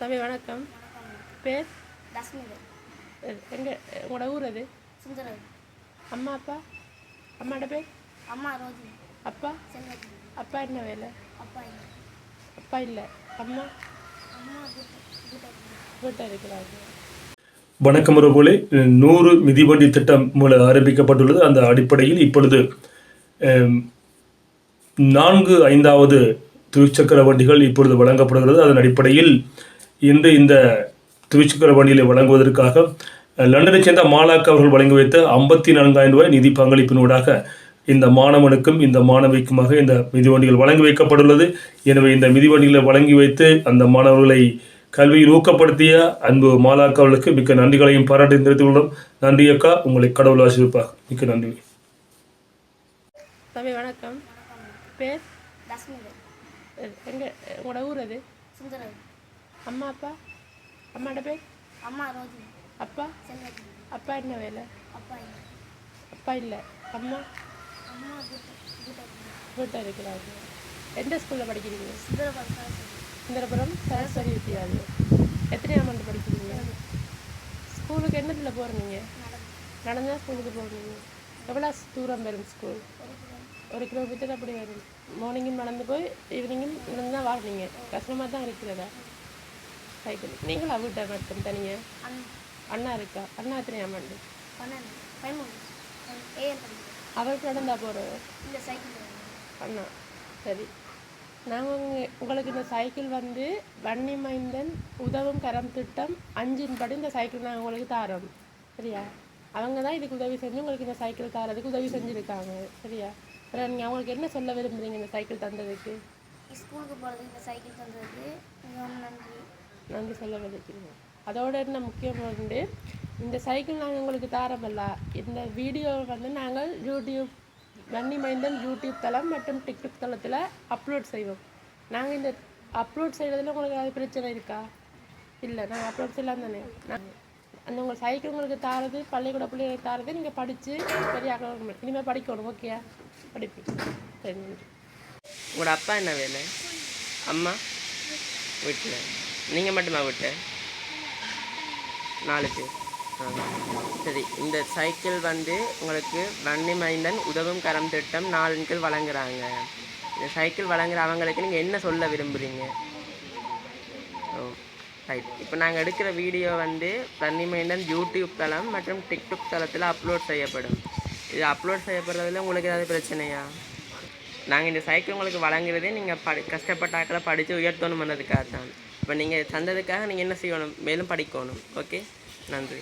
தம்பி வணக்கம். பேர்? எங்க உங்களோட ஊர் அது அம்மா அப்பா? அம்மாட்ட பேர்? அம்மா ரோஜி. அப்பா? அப்பா என்ன வேலை? அப்பா இல்லை. அப்பா இல்லை. அம்மா? வீட்டு இருக்கிறாங்க. வணக்கம் உறவுகளே நூறு மிதிவண்டி திட்டம் மூலம் ஆரம்பிக்கப்பட்டுள்ளது. அந்த அடிப்படையில் இப்பொழுது நான்கு ஐந்தாவது துவிச்சக்கர வண்டிகள் இப்பொழுது வழங்கப்படுகிறது. அதன் அடிப்படையில் இன்று இந்த துவிச்சக்கர வண்டிகளை வழங்குவதற்காக லண்டனைச் சேர்ந்த மாலாக் அவர்கள் வழங்கி வைத்த ஐம்பத்தி நான்காயிரம் ரூபாய் நிதி பங்களிப்பினூடாக இந்த மாணவனுக்கும் இந்த மாணவிக்குமாக இந்த மிதிவண்டிகள் வழங்கி வைக்கப்பட்டுள்ளது. எனவே இந்த மிதிவண்டிகளை வழங்கி வைத்து அந்த மாணவர்களை கல்வியில் ஊக்கப்படுத்திய அன்பு மாலாக்கா அவர்களுக்கு மிக்க நன்றிகளையும் பாராட்டி தெரிவித்துக் கொள்கிறோம் நன்றி அக்கா உங்களை கடவுள் ஆசிரிப்பாக மிக்க நன்றி. தம்பி வணக்கம். பேர்? உங்களோட ஊர் அது அம்மா அப்பா? அம்மாட்ட பேர் அம்மா ரோஜி. அப்பா? அப்பா என்ன வேலை? அப்பா இல்லை. அப்பா இல்லை. அம்மா? அம்மா வீட்டு இருக்கிறாங்க. எந்த ஸ்கூலில் படிக்கிறீங்க? சுந்தரபுரம் சரஸ்வதி. வித்யாலயம். எத்தனையாம் ஆண்டு படிக்கிறீங்க? ஸ்கூலுக்கு என்னத்தில் போகிறீங்க நடந்து நடந்தா ஸ்கூலுக்கு போகிறீங்க எவ்வளோ தூரம் வரும் ஸ்கூல் ஒரு கிலோ ஒரு கிலோமீட்டர் அப்படி வரும். மார்னிங்கும் நடந்து போய் ஈவினிங்கும் நடந்து தான் வாங்க கஷ்டமாக தான் இருக்கிறதா? சைக்கிள். நீங்களா வீட்டை மட்டும் தனியாக அண்ணா அண்ணா இருக்கா? அண்ணா ஏஎல் படிக்கிறேன் அவருக்கு நடந்தா போகிறோம் அண்ணா சரி. நாங்கள் உங்களுக்கு இந்த சைக்கிள் வந்து வன்னி மைந்தன் உதவும் கரம் திட்டம் அஞ்சின் படி இந்த சைக்கிள் நாங்கள் உங்களுக்கு தாரோம். சரியா? அவங்க தான் இதுக்கு உதவி செஞ்சு உங்களுக்கு இந்த சைக்கிள் தாரதுக்கு உதவி செஞ்சுருக்காங்க. சரியா? அப்புறம் நீங்கள் அவங்களுக்கு என்ன சொல்ல விரும்புறீங்க இந்த சைக்கிள் தந்ததுக்கு? ஸ்கூலுக்கு போகிறதுக்கு இந்த சைக்கிள் தந்ததுக்கு மிகவும் நன்றி. நன்றி சொல்ல விரும்புகிறீங்க அதோட என்ன முக்கியம் வந்து இந்த சைக்கிள் நாங்கள் உங்களுக்கு தாரமல்ல. இந்த வீடியோ வந்து நாங்கள் யூடியூப் வன்னி மைந்தன் யூடியூப் தளம் மற்றும் டிக்டாக் தளத்தில் அப்லோட் செய்வோம். நாங்கள் இந்த அப்லோட் செய்கிறதுல உங்களுக்கு அது பிரச்சனை இருக்கா? இல்லை நாங்கள் அப்லோட் செய்யலாம் தானே? நாங்கள் அந்த உங்கள் சைக்கிள் உங்களுக்கு தாரது பள்ளிக்கூட பிள்ளைங்களுக்கு தாரது நீங்கள் படித்து சரியாக இனிமேல் படிக்கணும் ஓகேயா படிப்பு. சரி நன்றி. உங்களோட அப்பா என்ன வேலை? அம்மா? வீட்டில் நீங்கள் மட்டுமா விட்டு. நாலு பேர். ஆ. சரி இந்த சைக்கிள் வந்து உங்களுக்கு வன்னி மைந்தன் உதவும் கரம் திட்டம் நாலு கீழ் வழங்குறாங்க. இந்த சைக்கிள் வழங்குற அவங்களுக்கு நீங்கள் என்ன சொல்ல விரும்புகிறீங்க ஓ ரைட் இப்போ நாங்கள் எடுக்கிற வீடியோ வந்து வன்னி மைந்தன் யூடியூப் தளம் மற்றும் டிக்டாக் தளத்தில் அப்லோட் செய்யப்படும். இது அப்லோட் செய்யப்படுறதுல உங்களுக்கு ஏதாவது பிரச்சனையா? நாங்கள் இந்த சைக்கிள் உங்களுக்கு வழங்குறதே நீங்கள் படி கஷ்டப்பட்டாக்களை படித்து உயர்த்தணும் பண்ணதுக்காக தான் இப்போ நீங்கள் தந்ததுக்காக நீங்கள் என்ன செய்யணும்? மேலும் படிக்கணும். ஓகே நன்றி.